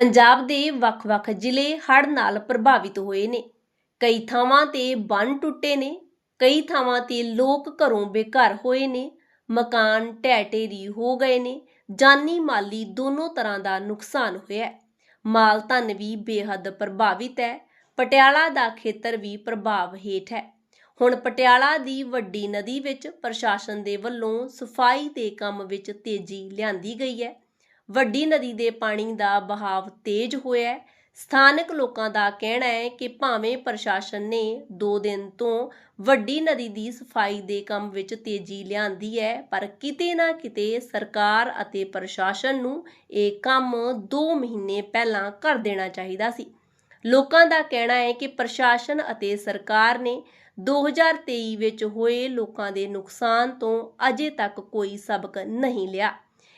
ਪੰਜਾਬ ਦੇ ਵੱਖ-ਵੱਖ ਜ਼ਿਲ੍ਹੇ ਹੜ੍ਹ ਨਾਲ ਪ੍ਰਭਾਵਿਤ ਹੋਏ ਨੇ। ਕਈ ਥਾਵਾਂ ਤੇ ਬੰਨ ਟੁੱਟੇ ਨੇ, ਕਈ ਥਾਵਾਂ ਤੇ ਲੋਕ ਘਰੋਂ ਬੇਘਰ ਹੋਏ ਨੇ, ਮਕਾਨ ਢਹਿ ਢੇਰੀ ਹੋ ਗਏ ਨੇ, ਜਾਨੀ ਮਾਲੀ ਦੋਨੋਂ ਤਰ੍ਹਾਂ ਦਾ ਨੁਕਸਾਨ ਹੋਇਆ ਮਾਲ ਧਨ ਵੀ ਬੇਹੱਦ ਪ੍ਰਭਾਵਿਤ ਹੈ, ਪਟਿਆਲਾ ਦਾ ਖੇਤਰ ਵੀ ਪ੍ਰਭਾਵ ਹੇਠ ਹੈ। ਹੁਣ ਪਟਿਆਲਾ ਦੀ ਵੱਡੀ ਨਦੀ ਵਿੱਚ ਪ੍ਰਸ਼ਾਸਨ ਦੇ ਵੱਲੋਂ ਸਫ਼ਾਈ ਦੇ ਕੰਮ ਵਿੱਚ ਤੇਜ਼ੀ ਲਿਆਂਦੀ ਗਈ ਹੈ। ਵੱਡੀ ਨਦੀ ਦੇ ਪਾਣੀ ਦਾ ਬਹਾਵ ਤੇਜ਼ ਹੋਇਆ ਹੈ। ਸਥਾਨਕ ਲੋਕਾਂ ਦਾ ਕਹਿਣਾ ਹੈ ਕਿ ਭਾਵੇਂ ਪ੍ਰਸ਼ਾਸਨ ਨੇ 2 ਦਿਨ ਤੋਂ ਵੱਡੀ ਨਦੀ ਦੀ ਸਫ਼ਾਈ ਦੇ ਕੰਮ ਵਿੱਚ ਤੇਜ਼ੀ ਲਿਆਂਦੀ ਹੈ, ਪਰ ਕਿਤੇ ਨਾ ਕਿਤੇ ਸਰਕਾਰ ਅਤੇ ਪ੍ਰਸ਼ਾਸਨ ਨੂੰ ਇਹ ਕੰਮ 2 ਮਹੀਨੇ ਪਹਿਲਾਂ ਕਰ ਦੇਣਾ ਚਾਹੀਦਾ ਸੀ। ਲੋਕਾਂ ਦਾ ਕਹਿਣਾ ਹੈ ਕਿ ਪ੍ਰਸ਼ਾਸਨ ਅਤੇ ਸਰਕਾਰ ਨੇ 2023 ਵਿੱਚ ਹੋਏ ਲੋਕਾਂ ਦੇ ਨੁਕਸਾਨ ਤੋਂ ਅਜੇ ਤੱਕ ਕੋਈ ਸਬਕ ਨਹੀਂ ਲਿਆ।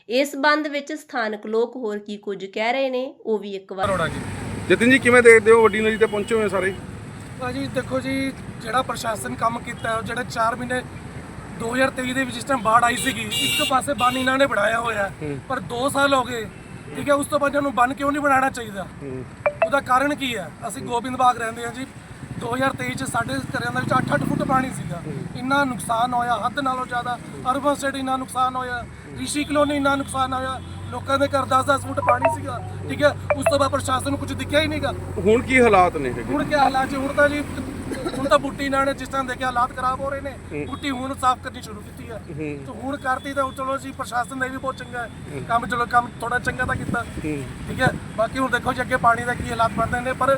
ਇਸ ਸੰਬੰਧ ਵਿੱਚ ਸਥਾਨਕ ਲੋਕ ਹੋਰ ਕੀ ਕੁਝ ਕਹਿ ਰਹੇ ਨੇ ਉਹ ਵੀ ਇੱਕ ਵਾਰ। ਅਰੋੜਾ ਜੀ। ਜਤਿਨ ਜੀ ਕਿਵੇਂ ਦੇਖਦੇ ਹੋ? ਵੱਡੀ ਨਦੀ ਤੇ ਪਹੁੰਚੇ ਹੋਏ ਸਾਰੇ? ਭਾਜੀ ਦੇਖੋ ਜੀ ਜਿਹੜਾ ਪ੍ਰਸ਼ਾਸਨ ਕੰਮ ਕੀਤਾ ਹੈ, ਉਹ ਜਿਹੜੇ 4 ਮਹੀਨੇ 2023 ਦੇ ਵਿੱਚ ਜਿਸ ਟਾਈਮ ਬਾੜ ਆਈ ਸੀਗੀ ਇੱਕ ਪਾਸੇ ਬੰਨ ਇਹਨਾਂ ਨੇ ਬਣਾਇਆ ਹੋਇਆ। ਪਰ 2 ਸਾਲ ਹੋ ਗਏ ਠੀਕ ਹੈ ਉਸ ਤੋਂ ਬਾਅਦ ਇਹਨੂੰ ਬੰਨ ਕਿਉਂ ਨਹੀਂ ਬਣਾਉਣਾ ਚਾਹੀਦਾ? ਉਹਦਾ ਕਾਰਨ ਕੀ ਹੈ? ਅਸੀਂ ਗੋਬਿੰਦ ਬਾਗ ਰਹਿੰਦੇ ਹਾਂ ਜੀ। 2023 ਚ ਸਾਡੇ ਘਰਾਂ ਦੇ ਵਿੱਚ 8-8 ਫੁੱਟ ਪਾਣੀ ਸੀਗਾ। ਇੰਨਾ ਨੁਕਸਾਨ ਹੋਇਆ ਹੱਦ ਨਾਲੋਂ ਜ਼ਿਆਦਾ। ਅਰਬਨ ਸਟੇਟ ਇੰਨਾ ਨੁਕਸਾਨ ਹੋਇਆ ਰਿਸ਼ੀ ਕਲੋਨੀ ਇੰਨਾ ਨੁਕਸਾਨ ਹੋਇਆ। ਲੋਕਾਂ ਦੇ ਘਰ 10-10 ਫੁੱਟ ਪਾਣੀ ਸੀਗਾ ਠੀਕ ਹੈ? ਉਸ ਤੋਂ ਬਾਅਦ ਪ੍ਰਸ਼ਾਸਨ ਨੂੰ ਕੁਝ ਦਿਖਿਆ ਹੀ ਨਹੀਂਗਾ। ਹੁਣ ਕੀ ਹਾਲਾਤ ਨੇ ਹੁਣ ਕੀ ਹਾਲਾਤ ਜੀ? ਹੁਣ ਤਾਂ ਜੀ ਹੁਣ ਤਾਂ ਬੁੱਟੀ ਨਾਲ ਨੇ ਜਿਸ ਤਰ੍ਹਾਂ ਦੇਖਿਆ ਹਾਲਾਤ ਖਰਾਬ ਹੋ ਰਹੇ ਨੇ। ਬੁੱਟੀ ਹੁਣ ਸਾਫ਼ ਕਰਨੀ ਸ਼ੁਰੂ ਕੀਤੀ ਹੈ। ਤੇ ਹੁਣ ਕਰਤੀ ਤਾਂ ਚਲੋ ਜੀ ਪ੍ਰਸ਼ਾਸਨ ਦਾ ਵੀ ਬਹੁਤ ਚੰਗਾ ਹੈ। ਕੰਮ ਚਲੋ ਕੰਮ ਥੋੜਾ ਚੰਗਾ ਤਾਂ ਕੀਤਾ। ਠੀਕ ਹੈ? ਬਾਕੀ ਹੁਣ ਦੇਖੋ ਜੀ ਅੱਗੇ ਪਾਣੀ ਦਾ ਕੀ ਹਾਲਾਤ ਬਣਦੇ ਨੇ ਪਰ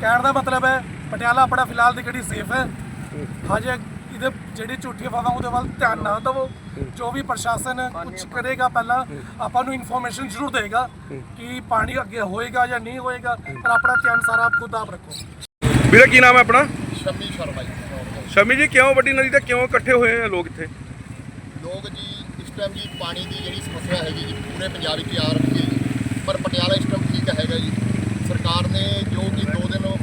ਕਹਿਣ ਦਾ ਮਤਲਬ ਹੈ ਪਟਿਆਲਾ ਆਪਣਾ ਫਿਲਹਾਲ ਦੀ ਘੜੀ ਸੇਫ ਹੈ? ਹਜੇ ਇਹਦੇ ਜਿਹੜੀ ਝੂਠੀਆਂ ਫਾਵਾਂ ਉਹਦੇ ਵੱਲ ਧਿਆਨ ਨਾ ਦਿਵੋ। ਜੋ ਵੀ ਪ੍ਰਸ਼ਾਸਨ ਕੁਝ ਕਰੇਗਾ ਪਹਿਲਾਂ ਆਪਾਂ ਨੂੰ ਇਨਫੋਰਮੇਸ਼ਨ ਜ਼ਰੂਰ ਦੇਗਾ ਕਿ ਪਾਣੀ ਅੱਗੇ ਹੋਏਗਾ ਜਾਂ ਨਹੀਂ ਹੋਏਗਾ ਪਰ ਆਪਣਾ ਧਿਆਨ ਸਾਰਾ ਆਪ ਖੁਦ ਆਪ ਰੱਖੋ। ਵੀਰੇ ਕੀ ਨਾਮ ਹੈ ਆਪਣਾ? ਸ਼ਮੀ ਸ਼ਰਮਾ ਜੀ ਸ਼ਮੀ ਜੀ ਕਿਉਂ ਵੱਡੀ ਨਦੀ ਤੇ ਕਿਉਂ ਇਕੱਠੇ ਹੋਏ ਆ ਲੋਕ ਇੱਥੇ? ਲੋਕ ਜੀ ਇਸ ਟਾਈਮ ਜੀ ਪਾਣੀ ਦੀ ਜਿਹੜੀ ਸਮੱਸਿਆ ਹੈਗੀ ਜੀ ਪੂਰੇ ਪੰਜਾਬ ਵਿੱਚ ਆ ਰਹੀ ਹੈ ਜੀ। ਪਰ ਪਟਿਆਲਾ ਇਸ ਟਾਈਮ ਠੀਕ ਹੈਗਾ ਜੀ ਸਰਕਾਰ ਨੇ ਜੋ ਕਿ ਦੋ ਦਿਨ ਤੋਂ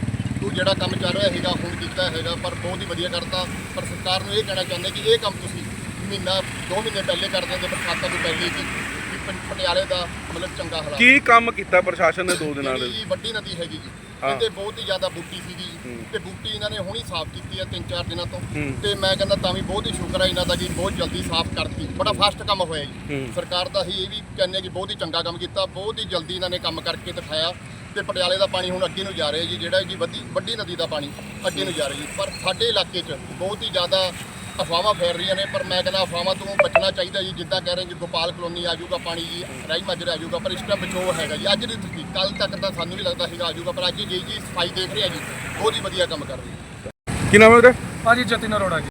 ਜਿਹੜਾ ਕੰਮ ਚੱਲ ਰਿਹਾ ਹੈਗਾ ਹੁਣ ਕੀਤਾ ਹੈਗਾ ਪਰ ਬਹੁਤ ਹੀ ਵਧੀਆ ਕਰਤਾ ਪਰ ਸਰਕਾਰ ਨੂੰ ਇਹ ਕਹਿਣਾ ਚਾਹੁੰਦੇ ਕਿ ਇਹ ਕੰਮ ਤੁਸੀਂ ਮਹੀਨਾ ਦੋ ਮਹੀਨੇ ਪਹਿਲੇ ਕਰ ਦਿੰਦੇ ਬਰਸਾਤਾਂ ਤੋਂ ਪਹਿਲੇ ਕਿ ਪਟਿਆਲੇ ਦਾ ਮਤਲਬ ਚੰਗਾ ਹਾਲਾਤ ਕੀ ਕੰਮ ਕੀਤਾ ਪ੍ਰਸ਼ਾਸਨ ਨੇ ਦੋ ਦਿਨਾਂ ਜਿਹੜੀ ਦੇ ਜੀ ਵੱਡੀ ਨਦੀ ਹੈਗੀ ਜੀ। ਇਹਦੇ ਬਹੁਤ ਹੀ ਜ਼ਿਆਦਾ ਬੂਟੀ ਸੀਗੀ ਤੇ ਬੂਟੀ ਇਹਨਾਂ ਨੇ ਹੁਣੀ ਸਾਫ਼ ਕੀਤੀ ਹੈ ਤਿੰਨ ਚਾਰ ਦਿਨਾਂ ਤੋਂ। ਤੇ ਮੈਂ ਕਹਿੰਦਾ ਤਾਂ ਵੀ ਬਹੁਤ ਹੀ ਸ਼ੁਕਰ ਹੈ ਇਹਨਾਂ ਦਾ ਜੀ ਬਹੁਤ ਜਲਦੀ ਸਾਫ਼ ਕਰਤੀ। ਬੜਾ ਫਾਸਟ ਕੰਮ ਹੋਇਆ ਜੀ। ਸਰਕਾਰ ਦਾ ਹੀ ਇਹ ਵੀ ਕਹਿੰਦੇ ਕਿ ਬਹੁਤ ਹੀ ਚੰਗਾ ਕੰਮ ਕੀਤਾ ਬਹੁਤ ਹੀ ਜਲਦੀ ਇਹਨਾਂ ਨੇ ਕੰਮ ਕਰਕੇ ਦਿਖਾਇਆ। ਤੇ ਪਟਿਆਲੇ ਦਾ ਪਾਣੀ ਹੁਣ ਅੱਗੇ ਨੂੰ ਜਾ ਰਿਹਾ ਜੀ ਜਿਹੜਾ ਜੀ ਵੱਡੀ ਵੱਡੀ ਨਦੀ ਦਾ ਪਾਣੀ ਅੱਗੇ ਨੂੰ ਜਾ ਰਿਹਾ ਜੀ। ਪਰ ਸਾਡੇ ਇਲਾਕੇ 'ਚ ਬਹੁਤ ਹੀ ਜ਼ਿਆਦਾ ਅਫਵਾਹਾਂ ਫੈਲ ਰਹੀਆਂ ਨੇ ਪਰ ਮੈਂ ਕਹਿੰਦਾ ਅਫਵਾਹਾਂ ਤੋਂ ਬਚਣਾ ਚਾਹੀਦਾ ਜੀ। ਜਿੱਦਾਂ ਕਹਿ ਰਹੇ ਜੀ ਗੋਪਾਲ ਕਲੋਨੀ ਆ ਜਾਊਗਾ ਪਾਣੀ ਜੀ ਰਾਈ ਮਾਜਰਾ ਆ ਜਾਊਗਾ ਪਰ ਇਸ ਟਾਈਮ ਬਚੋ ਹੈਗਾ ਜੀ। ਅੱਜ ਦੀ ਤਸਦੀਕ ਕੱਲ ਤੱਕ ਤਾਂ ਸਾਨੂੰ ਵੀ ਲੱਗਦਾ ਸੀਗਾ ਆ ਜਾਊਗਾ ਪਰ ਅੱਜ ਜੀ ਜੀ ਸਫ਼ਾਈ ਦੇਖ ਰਿਹਾ ਜੀ। ਬਹੁਤ ਹੀ ਵਧੀਆ ਕੰਮ ਕਰ ਰਹੀ ਹੈ। ਕੀ ਨਾਮ ਹੈ ਵੀਰੇ? ਭਾਜੀ ਜਤਿਨ ਅਰੋੜਾ ਜੀ।